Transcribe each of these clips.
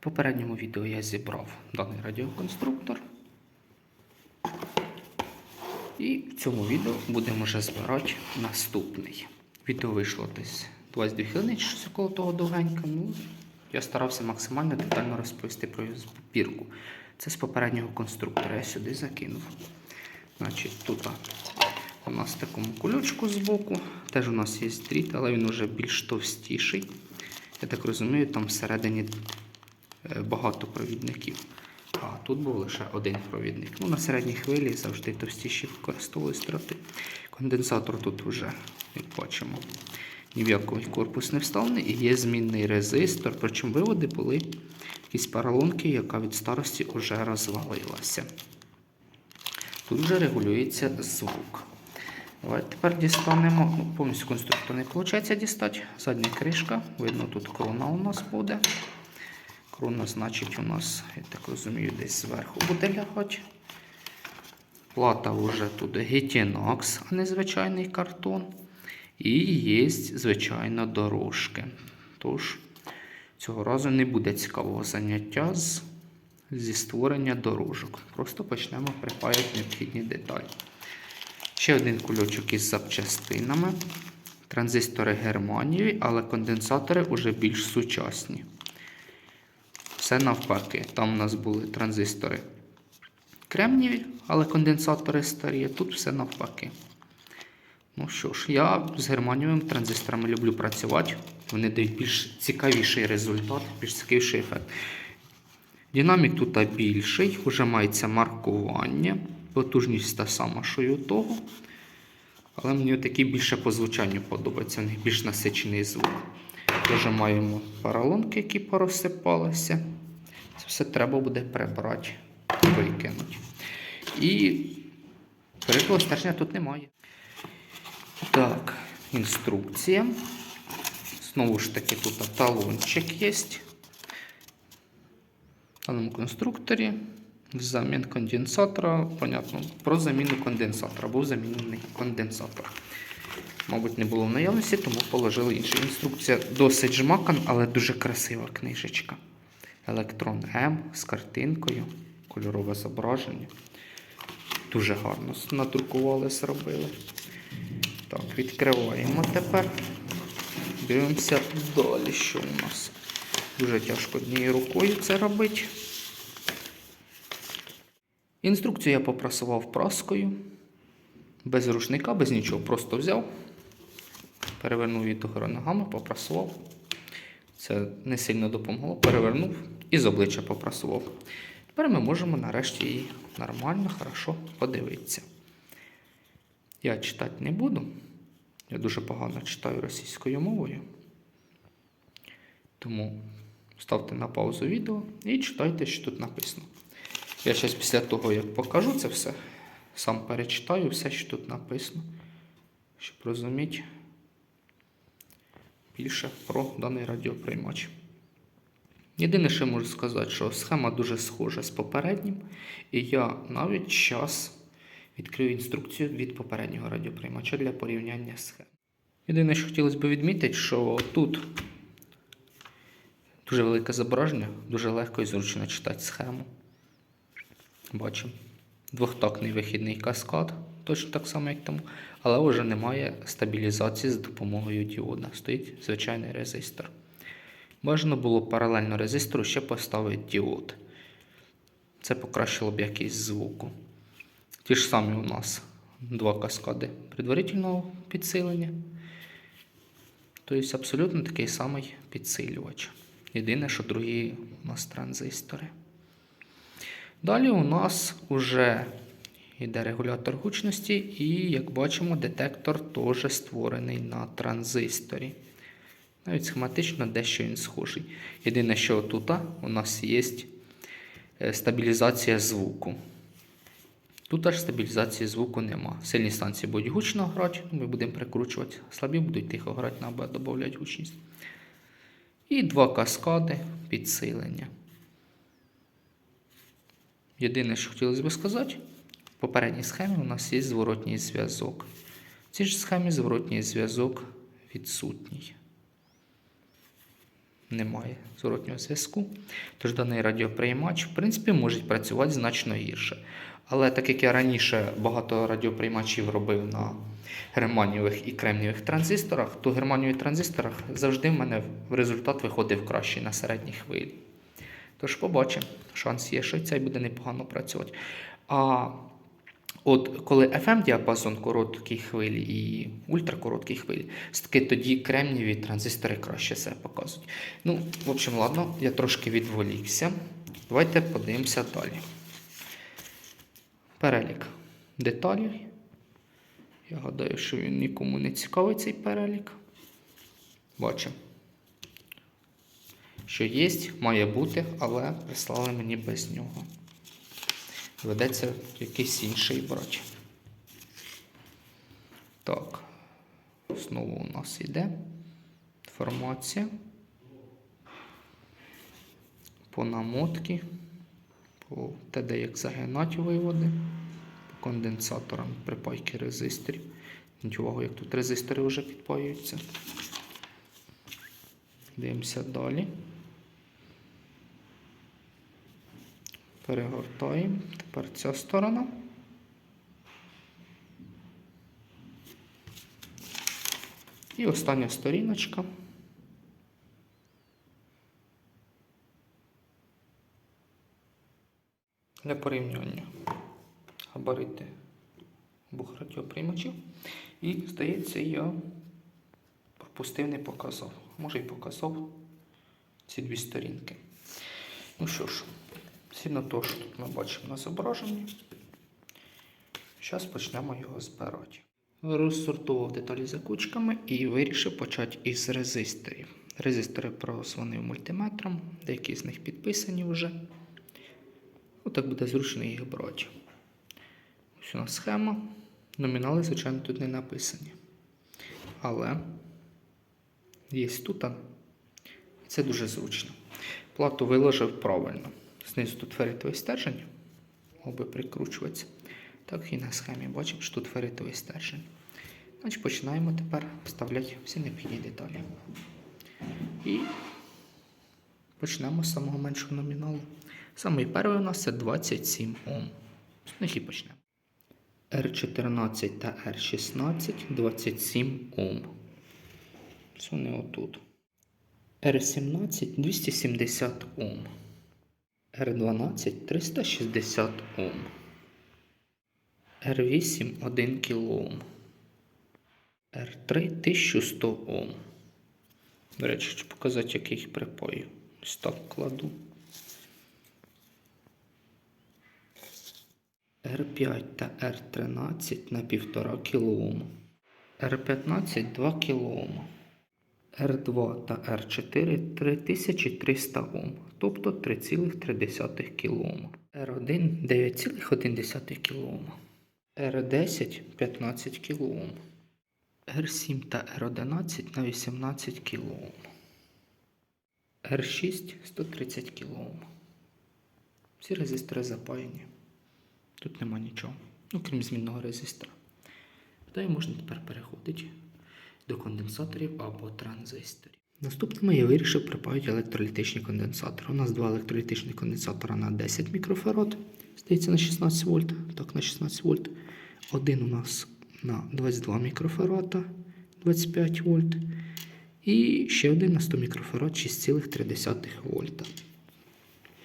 В попередньому відео я зібрав даний радіоконструктор. І в цьому відео будемо вже збирати наступний. Відео вийшло десь 22 хвилини, щось около того довгенько. Ну, я старався максимально детально розповісти про збірку. Це з попереднього конструктора я сюди закинув. Значить, тут у нас такому кульочку збоку. Теж у нас є дріт, але він вже більш товстіший. Я так розумію, там всередині багато провідників. А тут був лише один провідник. Ну, на середній хвилі завжди товстіші використовували дроти. Конденсатор тут вже, як бачимо, ні в який корпус не вставлений і є змінний резистор. Причому виводи були якісь паралонки, яка від старості вже розвалилася. Тут вже регулюється звук. Давайте тепер дістанемо. Ну, повністю конструктор не виходить дістати. Задня кришка. Видно, тут крона у нас буде. Крона, значить, у нас, я так розумію, десь зверху буде лягати. Плата вже тут Gitinox, а не звичайний картон. І є, звичайно, дорожки. Тож, цього разу не буде цікавого заняття з, зі створення дорожок. Просто почнемо припаяти необхідні деталі. Ще один кульочок із запчастинами. Транзистори Германії, але конденсатори вже більш сучасні. Все навпаки. Там у нас були транзистори кремнієві, але конденсатори старі. Тут все навпаки. Ну що ж, я з германієвими транзисторами люблю працювати. Вони дають більш цікавіший результат, більш цікавіший ефект. Динамік тут більший, вже мається маркування. Потужність та сама, що й у того. Але мені такий більше по звучанню подобається, у них більш насичений звук. Теж маємо паралонки, які порозсипалися. Це все треба буде прибрати, викинути. І перекладу стержня тут немає. Так, інструкція. Знову ж таки, тут талончик є. В даному конструкторі замін конденсатора. Понятно, про заміну конденсатора. Був замінений конденсатор. Мабуть, не було в наявності, тому положили іншу. Інструкція досить жмакана, але дуже красива книжечка. Електрон М з картинкою, кольорове зображення. Дуже гарно надрукували, зробили. Так, відкриваємо тепер. Дивимося далі, що у нас. Дуже тяжко однією рукою це робити. Інструкцію я попрасував праскою. Без рушника, без нічого. Просто взяв, перевернув її догори ногами, попрасував. Це не сильно допомогло. Перевернув і з обличчя попрасував. Тепер ми можемо нарешті її нормально, хорошо подивитися. Я читати не буду. Я дуже погано читаю російською мовою. Тому ставте на паузу відео і читайте, що тут написано. Я зараз після того, як покажу це все, сам перечитаю все, що тут написано, щоб розуміти більше про даний радіоприймач. Єдине, що можу сказати, що схема дуже схожа з попереднім, і я навіть час відкрию інструкцію від попереднього радіоприймача для порівняння схем. Єдине, що хотілося б відмітити, що тут дуже велике зображення, дуже легко і зручно читати схему. Бачимо. Двохтактний вихідний каскад, точно так само, як тому, але вже немає стабілізації з допомогою діода. Стоїть звичайний резистор. Бажано було паралельно резистору ще поставити діод. Це покращило б якість звуку. Ті ж самі у нас два каскади предварительного підсилення. Тобто абсолютно такий самий підсилювач. Єдине, що другі у нас транзистори. Далі у нас вже йде регулятор гучності, і, як бачимо, детектор теж створений на транзисторі. Навіть схематично дещо він схожий. Єдине, що тут у нас є стабілізація звуку. Тут аж стабілізації звуку нема. Сильні станції будуть гучно грати, ми будемо прикручувати, слабі будуть тихо грати, треба додати гучність. І два каскади підсилення. Єдине, що хотілося б сказати, в попередній схемі у нас є зворотній зв'язок. В цій ж схемі зворотній зв'язок відсутній. Немає зворотнього зв'язку. Тож даний радіоприймач, в принципі, може працювати значно гірше. Але так як я раніше багато радіоприймачів робив на германієвих і кремнієвих транзисторах, то германієвих транзисторах завжди в мене результат виходив кращий на середній хвилі. Тож побачимо, шанс є, що цей буде непогано працювати. А от коли FM діапазон короткій хвилі і ультракороткі хвилі, все-таки тоді кремнієві транзистори краще себе показують. Ну, в общем, ладно, я трошки відволікся. Давайте подивимося далі. Перелік деталей. Я гадаю, що він нікому не цікавий цей перелік. Бачимо. Що є, має бути, але прислали мені без нього. Ведеться якийсь інший брати. Так. Знову у нас йде інформація. По намотки, по ТД як загинать виводи, по конденсаторам припайки резисторів. Увагу, як тут резистори вже підпаюються. Дивимося далі. Перегортаємо. Тепер ця сторона. І остання сторіночка. Для порівняння габарити обох радіоприймачів. І, здається, я пропустив, не показав. Може і показав ці дві сторінки. Ну що ж, згідно того, що тут ми бачимо на зображенні, зараз почнемо його збирати. Розсортував деталі за кучками і вирішив почати із резисторів. Резистори прозвонив мультиметром, деякі з них підписані вже. Отак буде зручно їх брати. Ось у нас схема. Номінали, звичайно, тут не написані. Але є тут. Це дуже зручно. Плату виложив правильно. Знизу тут ферритовий стержень, мав би прикручуватися. Так і на схемі бачимо, що тут ферритовий стержень. Значить, починаємо тепер вставляти всі необхідні деталі. І почнемо з самого меншого номіналу. Самий перший у нас це 27 Ом. З них і почнемо. R14 та R16 27 Ом. Це вони отут. R17 270 Ом. R12 360 Ом. R8 1 кОм. R3 1100 Ом. До речі, хочу показати, як я їх припою. Ось так кладу. R5 та R13 на 1,5 кОм. R15 2 кОм. R2 та R4 3300 Ом, тобто 3,3 кОм. R1 9,1 кОм. R10 15 кОм. R7 та R11 на 18 кОм. R6 130 кОм. Всі резистори запаяні. Тут нема нічого, ну крім змінного резистора. Далі можна тепер переходити до конденсаторів або транзисторів. Наступним я вирішив припаяти електролітичні конденсатори. У нас два електролітичні конденсатора на 10 мікрофарад, здається, на 16 вольт. Так, на 16 вольт. Один у нас на 22 мікрофарада 25 вольт. І ще один на 100 мікрофарад 6,3 вольта.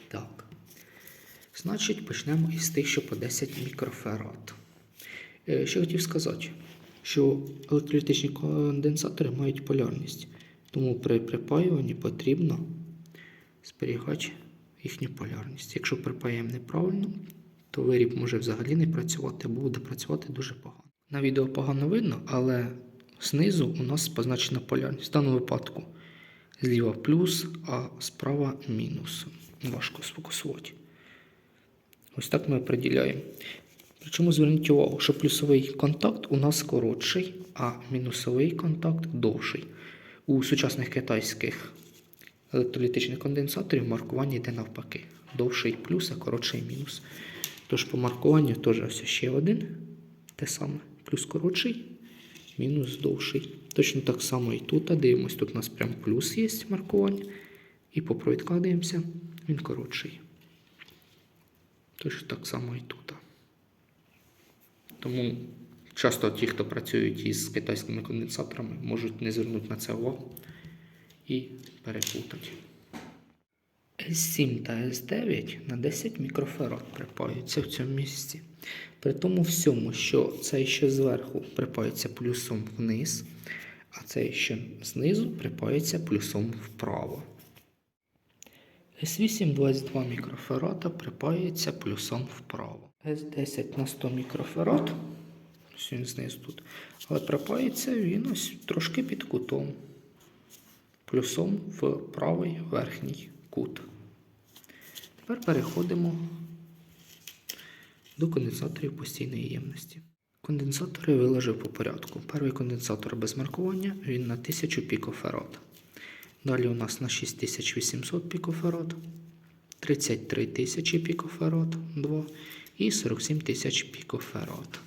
Так. Значить, почнемо із тих, що по 10 мікрофарад. Е, Ще хотів сказати, що електролітичні конденсатори мають полярність, тому при припаюванні потрібно зберігати їхню полярність. Якщо припаємо неправильно, то виріб може взагалі не працювати або буде працювати дуже погано. На відео погано видно, але знизу у нас позначена полярність. В даному випадку зліва плюс, а справа мінус. Важко сфокусувати. Ось так ми определяємо. Причому зверніть увагу, що плюсовий контакт у нас коротший, а мінусовий контакт довший. У сучасних китайських електролітичних конденсаторів маркування йде навпаки. Довший плюс, а коротший мінус. Тож по маркуванню теж ось ще один. Те саме. Плюс коротший, мінус довший. Точно так само і тут. А дивимось, тут у нас прям плюс є маркування. І по провідках дивимося, він коротший. Тож так само і тут. Тому часто ті, хто працюють із китайськими конденсаторами, можуть не звернути на це увагу і переплутати. S7 та S9 на 10 мікрофарад припаються в цьому місці. При тому всьому, що цей що зверху припається плюсом вниз, а цей що знизу припається плюсом вправо. S8 22 мікрофарада припаюється плюсом вправо. S10 на 100 мікрофарад, ось він знизу тут, але припається він ось трошки під кутом, плюсом в правий верхній кут. Тепер переходимо до конденсаторів постійної ємності. Конденсатори виложив по порядку. Перший конденсатор без маркування він на 1000 пікофарад. Далі у нас на 6800 пікофарад, 33 тисячі пікофарад 2 і 47 тисяч пікофарад.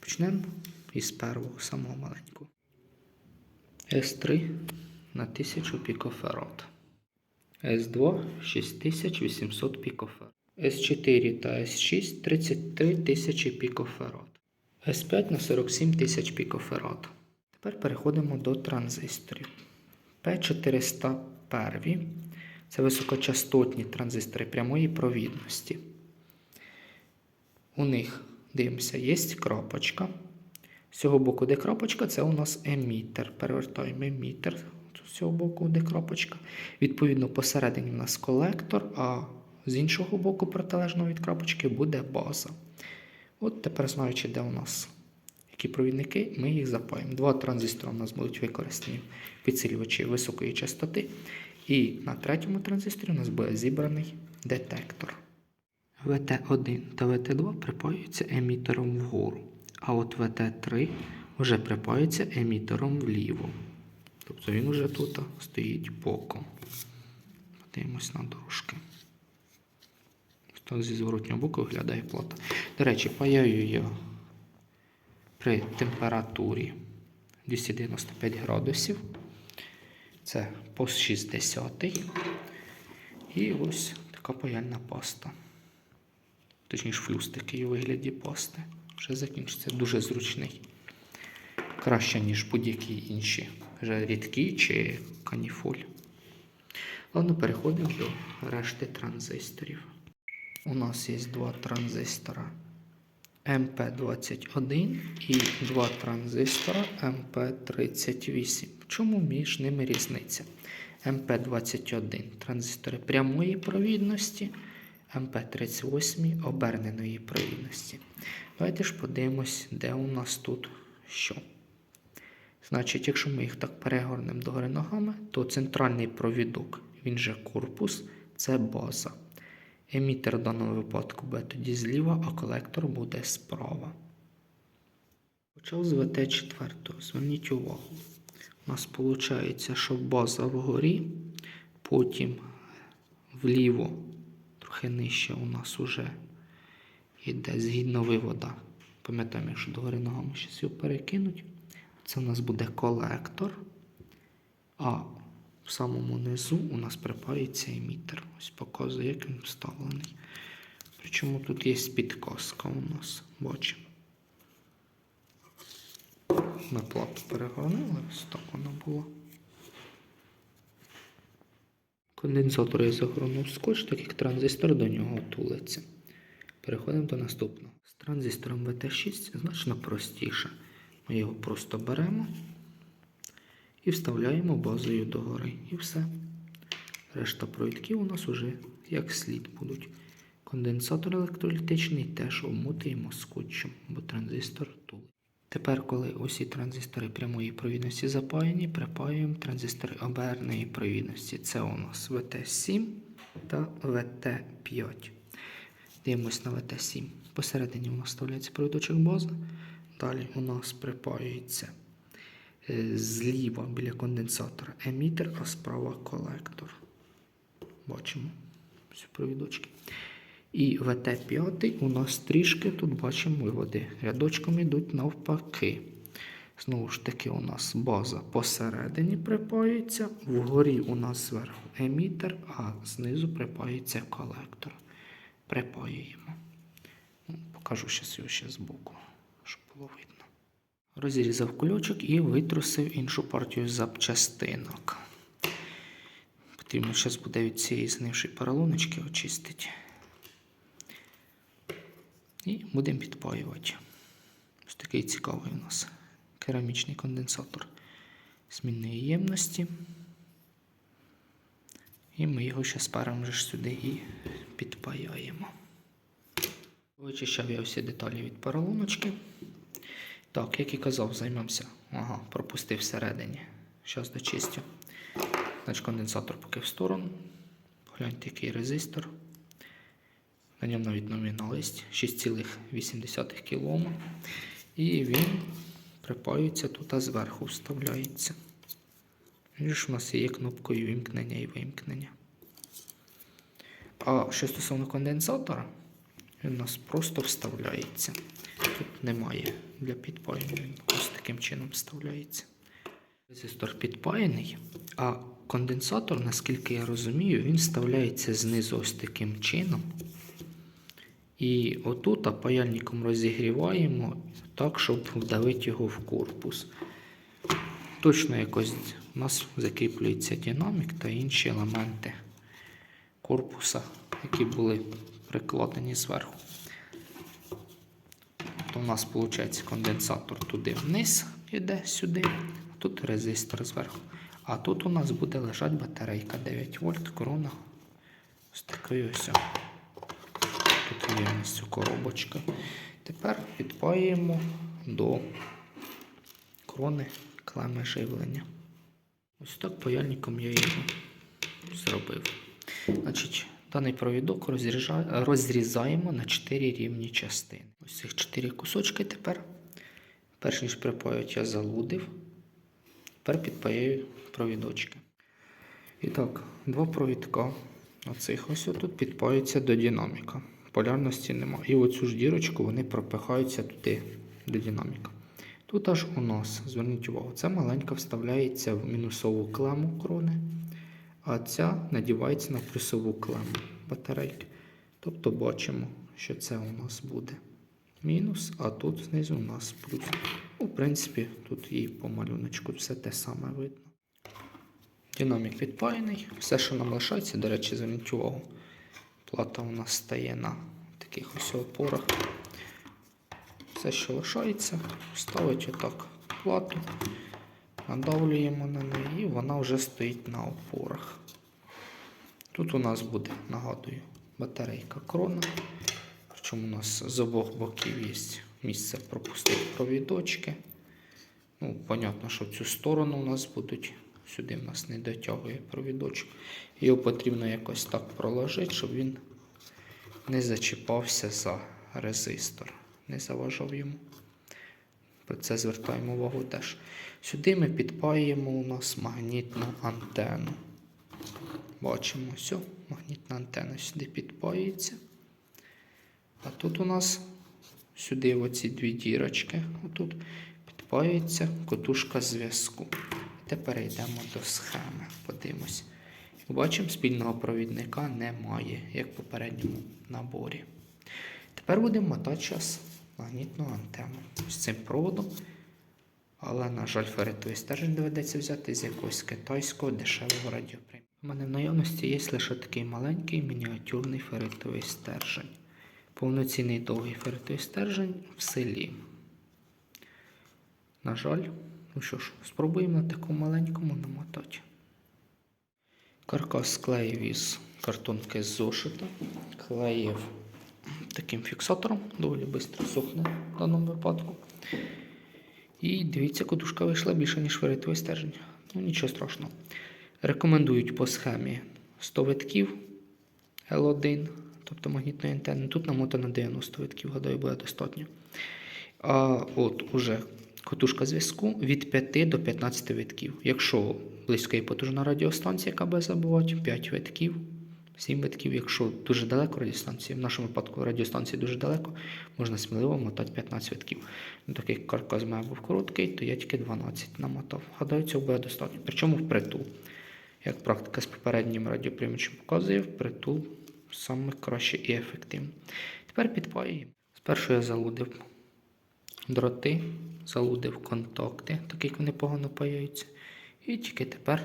Почнемо із першого, самого маленького. С3 на 1000 пікофарад. С2 6800 пікофарад. С4 та С6 33 тисячі пікофарад. С5 на 47 тисяч пікофарад. Тепер переходимо до транзисторів. P401 це високочастотні транзистори прямої провідності. У них, дивимося, є крапочка. З цього боку, де крапочка, це у нас емітер. Перевертаємо емітер з цього боку, де крапочка. Відповідно, посередині у нас колектор, а з іншого боку, протилежного від крапочки, буде база. От тепер, знаючи, де у нас які провідники, ми їх запаємо. Два транзистори у нас будуть використані підсилювачі високої частоти. І на третьому транзисторі у нас буде зібраний детектор. ВТ1 та ВТ2 припаюються емітером вгору, а от ВТ3 вже припаюється емітером вліво. Тобто він вже тут стоїть боком. Подивимось на дорожки. Так зі зворотнього боку виглядає плата. До речі, паяю я при температурі 295 градусів. Це пост 60. І ось така паяльна паста. Точніше, флюс такий у вигляді пасти. Вже закінчиться. Дуже зручний. Краще, ніж будь-які інші. Вже рідкі чи каніфоль. Ладно, переходимо до решти транзисторів. У нас є два транзистора МП21 і два транзистора МП38. Чому між ними різниця? МП21 транзистори прямої провідності, МП38 оберненої провідності. Давайте ж подивимось, де у нас тут що. Значить, якщо ми їх так перегорнемо догори ногами, то центральний провідок, він же корпус, це база. Емітер в даному випадку буде тоді зліва, а колектор буде справа. Почав з ВТ4. Зверніть увагу. У нас виходить, що база вгорі, потім вліво, трохи нижче у нас вже йде згідно вивода. Пам'ятаємо, якщо догори ногами щось його перекинуть, це у нас буде колектор. А в самому низу у нас припається емітер. Ось показує, як він вставлений. Причому тут є підказка у нас, бачимо. На плату перегорнули, ось так воно було. Конденсатор я загорнув скотч, так як транзистор до нього тулиться. Переходимо до наступного. З транзистором VT6 значно простіше. Ми його просто беремо і вставляємо базою догори. І все. Решта провідків у нас вже як слід будуть. Конденсатор електролітичний теж обмотуємо скотчем, бо транзистор тулить. Тепер, коли усі транзистори прямої провідності запаяні, припаюємо транзистори оберної провідності. Це у нас ВТ7 та ВТ5. Дивимось на ВТ7. Посередині у нас вставляється провідочок бази. Далі у нас припаюється зліва біля конденсатора емітер, а справа колектор. Бачимо всі провідочки. І ВТ5 у нас трішки тут бачимо виводи. Рядочком йдуть навпаки. Знову ж таки, у нас база посередині припаюється, вгорі у нас зверху емітер, а знизу припаюється колектор. Припаюємо. Ну, Покажу щас його ще збоку, щоб було видно. Розрізав кульочок і витрусив іншу партію запчастинок. Потрібно зараз буде від цієї знившої поролоночки очистити. І будемо підпаювати. Ось такий цікавий у нас керамічний конденсатор змінної ємності. І ми його сперемо вже сюди і підпаяємо. Вичищав я всі деталі від поролоночки. Так, як і казав, займемося. Ага, пропустив всередині. Зараз дочистю. Значить, конденсатор поки в сторону. Погляньте, який резистор. На ньому навіть номінал є 6,8 кОм. І він припаюється тут, а зверху вставляється. Він ж у нас є кнопкою вімкнення і вимкнення. А що стосовно конденсатора, він у нас просто вставляється. Тут немає для підпаювання, він ось таким чином вставляється. Резистор підпаяний, а конденсатор, наскільки я розумію, він вставляється знизу ось таким чином. І отут паяльником розігріваємо так, щоб вдавити його в корпус. Точно якось у нас закріплюється динамік та інші елементи корпуса, які були прикладені зверху. То у нас виходить конденсатор туди вниз іде сюди, а тут резистор зверху. А тут у нас буде лежати батарейка 9 вольт, корона з такою ось. Тут ємністю коробочки. Тепер підпаюємо до крони клеми живлення. Ось так паяльником я його зробив. Значить, даний провідок розрізаємо на 4 рівні частини. Ось цих 4 кусочки тепер. Перш ніж припаювати, я залудив. Тепер підпаюю провідочки. І так, два провідка. Оцих ось тут підпаються до динаміка. Полярності нема. І оцю ж дірочку вони пропихаються туди до динаміка. Тут аж у нас, зверніть увагу, це маленька вставляється в мінусову клему крони, а ця надівається на плюсову клему батарейки. Тобто бачимо, що це у нас буде мінус, а тут знизу у нас плюс. Ну, в принципі, тут і по малюночку все те саме видно. Динамік підпаяний. Все, що нам лишається, до речі, зверніть увагу. Плата у нас стає на таких ось опорах. Все, що лишається, ставить отак плату, надавлюємо на неї вона вже стоїть на опорах. Тут у нас буде, нагадую, батарейка крона. Причому у нас з обох боків є місце пропустити провідочки. Ну, понятно, що в цю сторону у нас будуть. Сюди в нас не дотягує провідочок. Його потрібно якось так проложити, щоб він не зачіпався за резистор, не заважав йому. Про це звертаємо увагу теж. Сюди ми підпаємо у нас магнітну антенну. Бачимо, все, магнітна антенна сюди підпається. А тут у нас сюди оці дві дірочки, отут підпаюється котушка зв'язку. Тепер йдемо до схеми. Подивимось. Як бачимо, спільного провідника немає, як в попередньому наборі. Тепер будемо мотати час магнітну антенну з цим проводом. Але, на жаль, феритовий стержень доведеться взяти з якогось китайського дешевого радіоприйму. У мене в наявності є лише такий маленький мініатюрний феритовий стержень. Повноцінний довгий феритовий стержень в селі. На жаль, ну що ж, спробуємо на такому маленькому намотати. Каркас склеїв із картонки з зошита, клеїв таким фіксатором, доволі швидко сохне в даному випадку. І дивіться, катушка вийшла більше, ніж феритовий стержень. Ну нічого страшного. Рекомендують по схемі 100 витків L1, тобто магнітної антенни. Тут намотано 90 витків, гадаю, буде достатньо. А от уже катушка зв'язку від 5 до 15 витків. Якщо близька і потужна радіостанція, яка буде забувати, 5 витків 7 витків, якщо дуже далеко радіостанція, в нашому випадку радіостанції дуже далеко, можна сміливо мотати 15 витків. Так каркас мене був короткий, то я тільки 12 намотав. Гадаю, цього буде достатньо. Причому впритул. Як практика з попереднім радіоприймачем показує, впритул саме краще і ефективно. Тепер підпаюємо. Спершу я залудив дроти, залудив контакти, так як вони погано паяються. І тільки тепер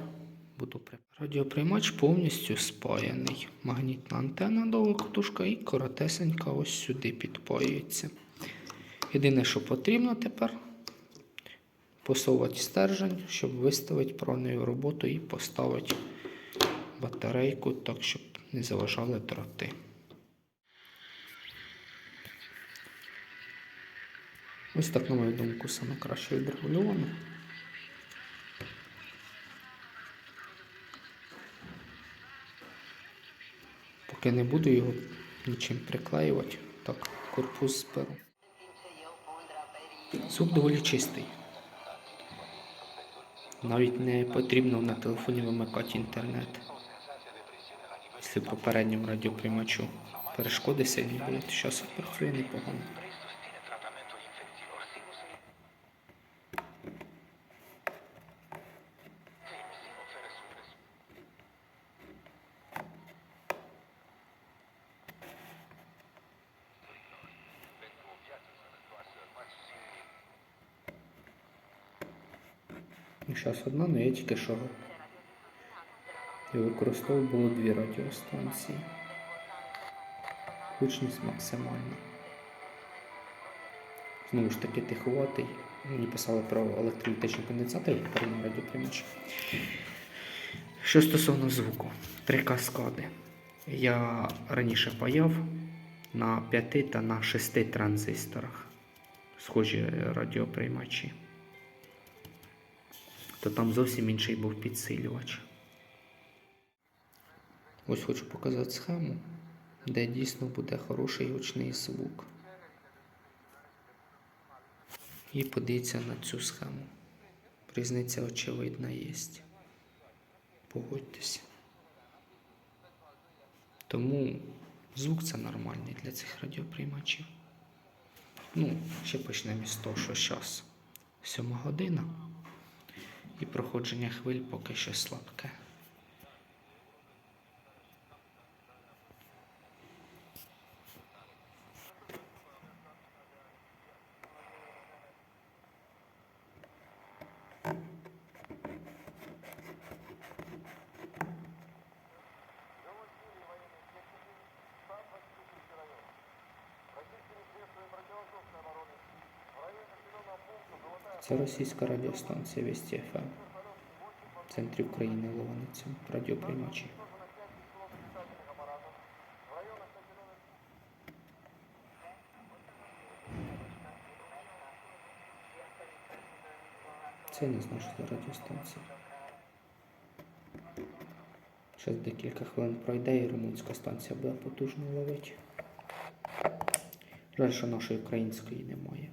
буду при. Радіоприймач повністю спаяний. Магнітна антенна довга катушка і коротесенька ось сюди підпаюється. Єдине, що потрібно тепер посувати стержень, щоб виставити правильну роботу і поставити батарейку так, щоб не заважали дроти. Ось так, на мою думку, саме краще відрегульовано. Поки не буду його нічим приклеювати, так, корпус зберу. Зуб доволі чистий. Навіть не потрібно на телефоні вимикати інтернет. Якщо попередньому радіоприймачу перешкоди сильні були, зараз працює непогано. Зараз одна, але я тільки що і використовував дві радіостанції. Гучність максимальна. Знову ж таки тихуватий. Мені писали про електролітичні конденсатори в попередньому радіоприймачі. Що стосовно звуку, три каскади. Я раніше паяв на 5 та на 6 транзисторах. Схожі радіоприймачі. То там зовсім інший був підсилювач. Ось хочу показати схему, де дійсно буде хороший гучний звук. І подивіться на цю схему. Різниця очевидна є. Погодьтеся. Тому звук це нормальний для цих радіоприймачів. Ну, ще почнемо з того, що зараз 7 година. І проходження хвиль поки що слабке. Це російська радіостанція Весті ФМ. В центрі України Лованиця. Радіоприймачі. Це не знаю, радіостанція. Зараз декілька хвилин пройде і ремонтська станція буде потужно ловити. Жаль, що нашої української немає.